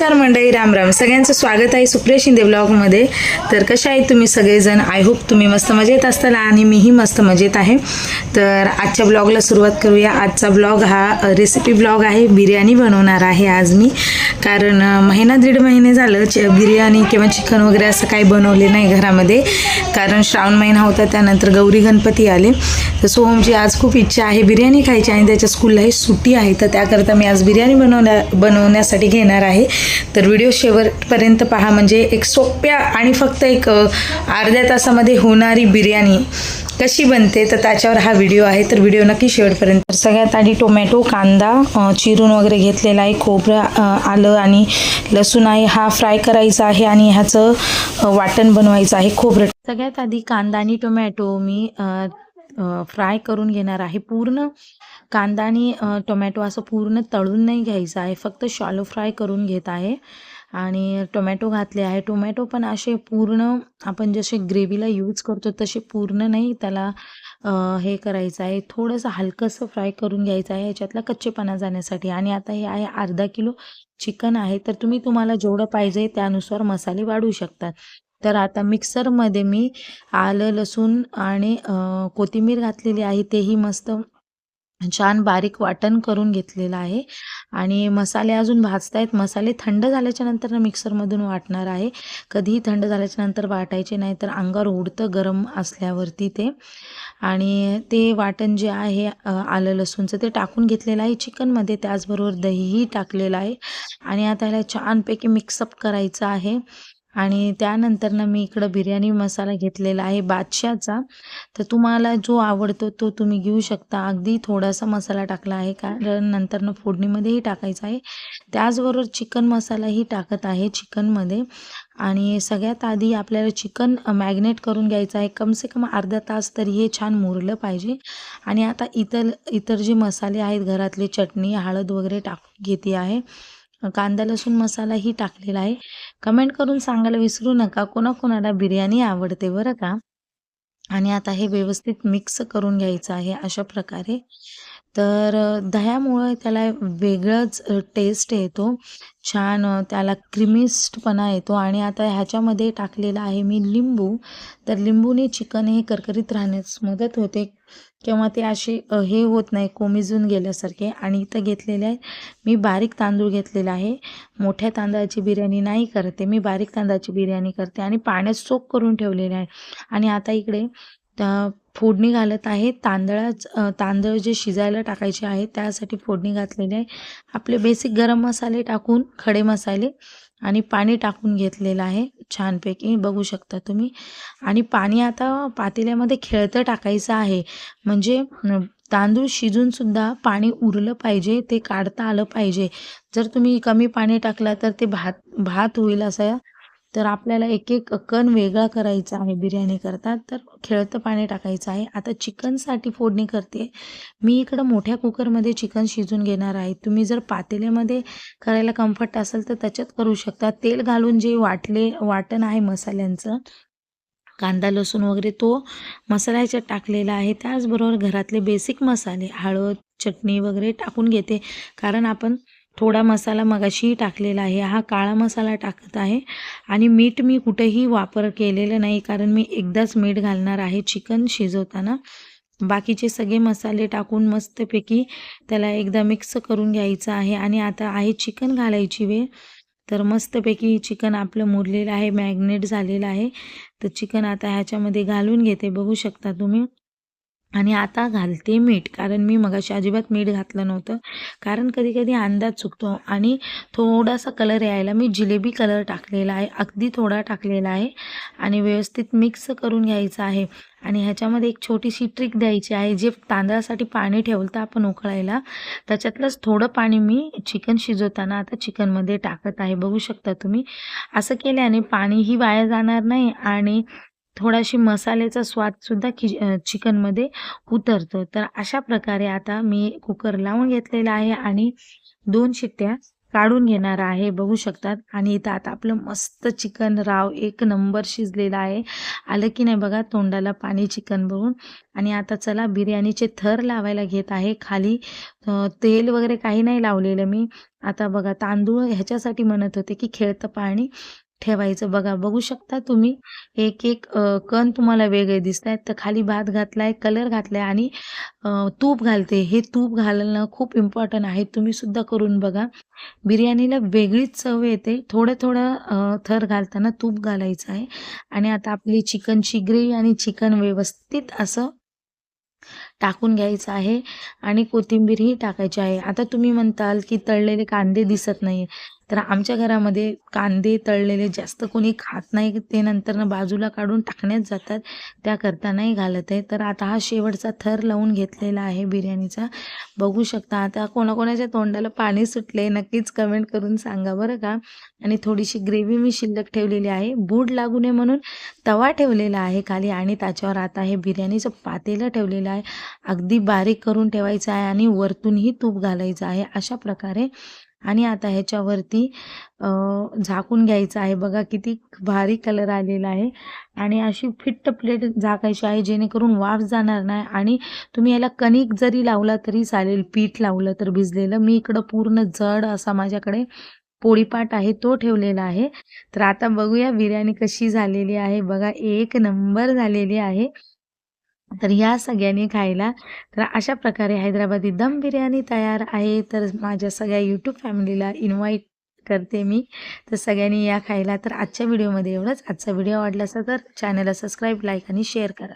नमस्कार मंडळी राम राम. सगळ्यांचं स्वागत आहे सुप्रिया शिंदे ब्लॉगमध्ये. तर कशा आहेत तुम्ही सगळेजण? आय होप तुम्ही मस्त मजेत असताल आणि मीही मस्त मजेत आहे. तर आजच्या ब्लॉगला सुरुवात करूया. आजचा ब्लॉग हा रेसिपी ब्लॉग आहे. बिर्याणी बनवणार आहे आज मी. कारण महिना दीड महिने झालं. च बिर्याणी किंवा चिकन वगैरे असं काही बनवले नाही घरामध्ये. कारण श्रावण महिना होता त्यानंतर गौरी गणपती आले. तर सोहमची आज खूप इच्छा आहे बिर्याणी खायची आणि त्याच्या स्कूललाही सुट्टी आहे. तर त्याकरता मी आज बिर्याणी बनवण्या बनवण्यासाठी घेणार आहे. तर व्हिडिओ शेवटपर्यंत पहा. म्हणजे एक सोप्या आणि फक्त एक अर्ध्या तासामध्ये होणारी बिर्याणी कशी बनते तर त्याच्यावर हा व्हिडिओ आहे. तर व्हिडिओ नक्की शेवटपर्यंत तर सगळ्यात आधी टोमॅटो कांदा चिरून वगैरे घेतलेला आहे. खोबरं आलं आणि लसूण आहे. हा फ्राय करायचा आहे आणि ह्याचं वाटण बनवायचं आहे. खोबरं सगळ्यात आधी कांदा आणि टोमॅटो मी फ्राय करून घेणार आहे. पूर्ण कांदा आणि टोमॅटो असं पूर्ण तळून नाही घ्यायचं आहे. फक्त शॉलो फ्राय करून घेत आहे. आणि टोमॅटो घातले आहे. टोमॅटो पण असे पूर्ण आपण जसे ग्रेव्हीला यूज करतो तसे पूर्ण नाही त्याला हे करायचं आहे. थोडंसं हलकंसं फ्राय करून घ्यायचं आहे. याच्यातला कच्चेपणा जाण्यासाठी. आणि आता हे आहे अर्धा किलो चिकन आहे. तर तुम्ही तुम्हाला जेवढं पाहिजे त्यानुसार मसाले वाढवू शकतात तर आता मिक्सरमध्ये मी आलं लसूण आणि कोथिंबीर घातलेली आहे. तेही मस्त छान बारीक वाटण करून घेतलेलं आहे. आणि मसाले अजून भाजत आहेत मसाले थंड झाल्याच्यानंतर मिक्सरमधून वाटणार आहे. कधीही थंड झाल्याच्यानंतर वाटायचे नाही तर अंगावर उडतं गरम असल्यावरती ते. आणि ते वाटण जे आहे आलं लसूणचं ते टाकून घेतलेलं आहे चिकनमध्ये. त्याचबरोबर दहीही टाकलेलं आहे. आणि आता ह्याला छानपैकी मिक्सअप करायचं आहे. आणि त्यानंतरनं मी इकडं बिर्याणी मसाला घेतलेला आहे बादशाचा तर तुम्हाला जो आवडतो तो तुम्ही घेऊ शकता. अगदी थोडासा मसाला टाकला आहे कारण नंतरनं फोडणीमध्येही टाकायचा आहे. त्याचबरोबर चिकन मसालाही टाकत आहे चिकनमध्ये. आणि सगळ्यात आधी आपल्याला चिकन मॅग्नेट करून घ्यायचं आहे. कम से कम अर्धा तास तरी हे छान मुरलं पाहिजे. आणि आता इतर इतर जे मसाले आहेत घरातले चटणी हळद वगैरे टाकून घेते आहे. कांदा लसूण मसालाही टाकलेला आहे. कमेंट करून सांगायला विसरू नका. कोणाकोणाला बिर्याणी आवडते बरं का? आणि आता हे व्यवस्थित मिक्स करून घ्यायचं आहे अशा प्रकारे. तर दह्यामुळं त्याला वेगळंच टेस्ट येतो. छान त्याला क्रिमिस्टपणा येतो आणि आता ह्याच्यामध्ये टाकलेला आहे मी लिंबू. तर लिंबूने चिकन हे करकरीत राहण्यास मदत होते किंवा ते असे हे होत नाही कोमिजून गेल्यासारखे. आणि इथं घेतलेले आहे मी बारीक तांदूळ घेतलेला आहे. मोठ्या तांदळाची बिर्याणी नाही करते मी बारीक तांदळाची बिर्याणी करते आणि पाण्यात सोक करून ठेवलेले आहे. आणि आता इकडे त्या फोडणी घालत आहे. तांदळाच तांदळ जे शिजायला टाकायचे आहे त्यासाठी फोडणी घातलेली आहे. आपले बेसिक गरम मसाले टाकून खडे मसाले आणि पाणी टाकून घेतलेलं आहे. छानपैकी बघू शकता तुम्ही. आणि पाणी आता पातेल्यामध्ये खेळतं टाकायचं आहे. म्हणजे तांदूळ शिजून सुद्धा पाणी उरलं पाहिजे ते काढता आलं पाहिजे. जर तुम्ही कमी पाणी टाकला तर ते भात भात होईल असं तर आपल्याला एक एक कण वेगळा करायचा आहे. बिर्याणी करतात तर खेळतं पाणी टाकायचं आहे. आता चिकनसाठी फोडणी करते. मी इकडं मोठ्या कुकरमध्ये चिकन शिजून घेणार आहे. तुम्ही जर पातेल्यामध्ये करायला कम्फर्ट असेल तर त्याच्यात करू शकता. तेल घालून जे वाटले वाटण आहे मसाल्यांचं कांदा लसूण वगैरे तो मसाला ह्याच्यात टाकलेला आहे. त्याचबरोबर घरातले बेसिक मसाले हळद चटणी वगैरे टाकून घेते. कारण आपण थोडा मसाला मगाशीही टाकलेला आहे. हा काळा मसाला टाकत आहे. आणि मीठ मी कुठेही वापर केलेलं नाही कारण मी एकदाच मीठ घालणार आहे चिकन शिजवताना. बाकीचे सगळे मसाले टाकून मस्तपैकी त्याला एकदा मिक्स करून घ्यायचं आहे. आणि आता आहे चिकन घालायची वेळ. तर मस्तपैकी चिकन आपलं मुरलेलं आहे मॅग्नेट झालेलं आहे. तर चिकन आता ह्याच्यामध्ये घालून घेते. बघू शकता तुम्ही. आणि आता घालते मीठ कारण मी मगाशी अजिबात मीठ घातलं नव्हतं. कारण कधी कधी अंदाज चुकतो आणि थोडासा कलर यायला मी जिलेबी कलर टाकलेला आहे अगदी थोडा टाकलेला आहे आणि व्यवस्थित मिक्स करून घ्यायचं आहे. आणि ह्याच्यामध्ये एक छोटीशी ट्रिक द्यायची आहे जे तांदळासाठी पाणी ठेवलं आपण उकळायला त्याच्यातलंच थोडं पाणी मी चिकन शिजवताना आता चिकनमध्ये टाकत आहे. बघू शकता तुम्ही. असं केल्याने पाणीही वाया जाणार नाही आणि थोडाशी मसाल्याचा स्वादसुद्धा कि चिकनमध्ये उतरतो. तर अशा प्रकारे आता मी कुकर लावून घेतलेला आहे आणि दोन शिट्ट्या काढून घेणार आहे बघू शकतात. आणि इथं आता आपलं मस्त चिकन राव एक नंबर शिजलेलं आहे. आलं की नाही बघा तोंडाला पाणी चिकन बघून आणि आता चला बिर्याणीचे थर लावायला घेत आहे. खाली तेल वगैरे काही नाही लावलेलं मी. आता बघा तांदूळ ह्याच्यासाठी म्हणत होते की खेळतं पाणी. ठेवायचं. बघा बघू शकता तुम्ही एक एक कण तुम्हाला वेगळे दिसत आहेत तर खाली भात घातलाय कलर घातलाय आणि तूप घालते. हे तूप घालणं खूप इम्पॉर्टंट आहे. तुम्ही सुद्धा करून बघा. बिर्याणीला वेगळीच चव येते. थोडं थोडं थर घालताना तूप घालायचं आहे. आणि आता आपली चिकनची ग्रेव्ही आणि चिकन व्यवस्थित असं टाकून घ्यायचं आहे. आणि कोथिंबीरही टाकायची आहे. आता तुम्ही म्हणताल की तळलेले कांदे दिसत नाही तर आमच्या घरामध्ये कांदे तळलेले जास्त कोणी खात नाही ते नंतरनं बाजूला काढून टाकण्यात जातात. त्याकरता नाही घालत आहे. तर आता हा शेवटचा थर लावून घेतलेला आहे बिर्याणीचा. बघू शकता आता कोणाकोणाच्या तोंडाला पाणी सुटले नक्कीच कमेंट करून सांगा बरं का. आणि थोडीशी ग्रेव्ही मी शिल्लक ठेवलेली आहे. बूड लागू नये म्हणून तवा ठेवलेला आहे खाली आणि त्याच्यावर आता हे बिर्याणीचं पातेलं ठेवलेलं आहे. अगदी बारीक करून ठेवायचं आहे आणि वरतूनही तूप घालायचं आहे. अशा प्रकारे आणि आता ह्याच्यावरती झाकून घ्यायचं आहे. बघा किती भारी कलर आलेला आहे. आणि अशी फिट्ट प्लेट झाकायची आहे जेणेकरून वाफ जाणार नाही. आणि तुम्ही याला कणिक जरी लावला तरी चालेल पीठ लावलं तर भिजलेलं. मी इकडं पूर्ण जड असा माझ्याकडे पोळीपाट आहे तो ठेवलेला आहे. तर आता बघूया बिर्याणी कशी झालेली आहे. बघा एक नंबर झालेली आहे. तर या सगळ्यांनी खायला. तर अशा प्रकारे हैदराबादी दम बिर्याणी तयार आहे. तर माझ्या सगळ्या यूट्यूब फॅमिलीला इन्व्हाइट करते मी. तर सगळ्यांनी या खायला. तर आजच्या व्हिडिओमध्ये एवढंच. आजचा व्हिडिओ आवडला असेल तर चॅनलला सबस्क्राईब लाईक आणि शेअर करा.